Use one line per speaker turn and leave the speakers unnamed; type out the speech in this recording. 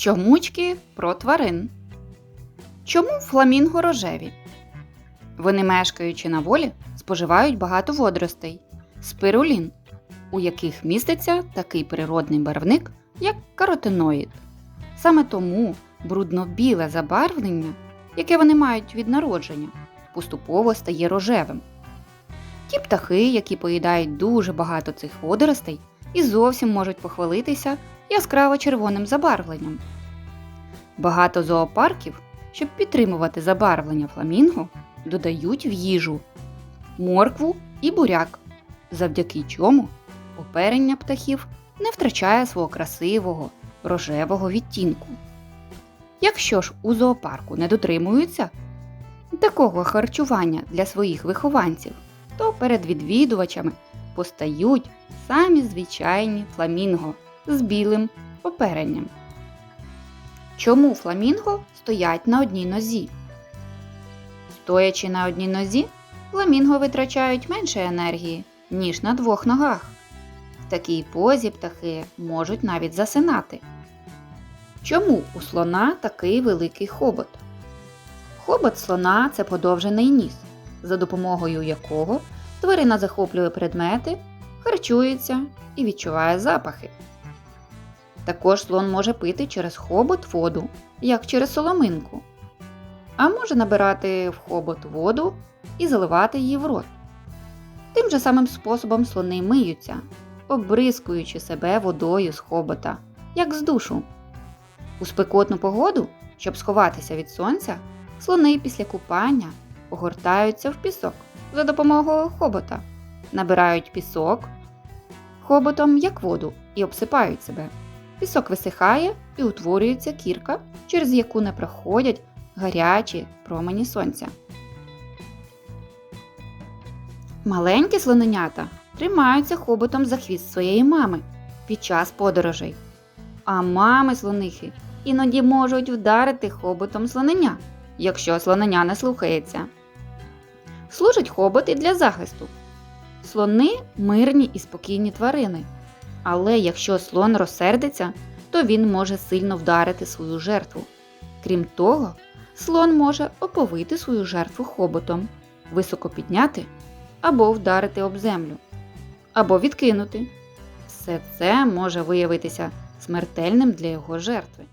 Чомучки про тварин. Чому фламінго рожеві? Вони, мешкаючи на волі, споживають багато водоростей спирулін, у яких міститься такий природний барвник, як каротиноїд. Саме тому брудно-біле забарвлення, яке вони мають від народження, поступово стає рожевим. Ті птахи, які поїдають дуже багато цих водоростей, і зовсім можуть похвалитися яскраво червоним забарвленням. Багато зоопарків, щоб підтримувати забарвлення фламінго, додають в їжу моркву і буряк, завдяки чому оперення птахів не втрачає свого красивого рожевого відтінку. Якщо ж у зоопарку не дотримуються такого харчування для своїх вихованців, то перед відвідувачами постають самі звичайні фламінго з білим оперенням. Чому фламінго стоять на одній нозі? Стоячи на одній нозі, фламінго витрачають менше енергії, ніж на двох ногах. В такій позі птахи можуть навіть засинати. Чому у слона такий великий хобот? Хобот слона це подовжений ніс, за допомогою якого тварина захоплює предмети, харчується і відчуває запахи. Також слон може пити через хобот воду, як через соломинку, а може набирати в хобот воду і заливати її в рот. Тим же самим способом слони миються, обрискуючи себе водою з хобота, як з душу. У спекотну погоду, щоб сховатися від сонця, слони після купання огортаються в пісок за допомогою хобота, набирають пісок хоботом як воду і обсипають себе. Пісок висихає і утворюється кірка, через яку не проходять гарячі промені сонця. Маленькі слоненята тримаються хоботом за хвіст своєї мами під час подорожей. А мами слонихи іноді можуть вдарити хоботом слоненя, якщо слоненя не слухається. Служать хобот і для захисту. Слони мирні і спокійні тварини. Але якщо слон розсердиться, то він може сильно вдарити свою жертву. Крім того, слон може оповити свою жертву хоботом, високо підняти або вдарити об землю, або відкинути. Все це може виявитися смертельним для його жертви.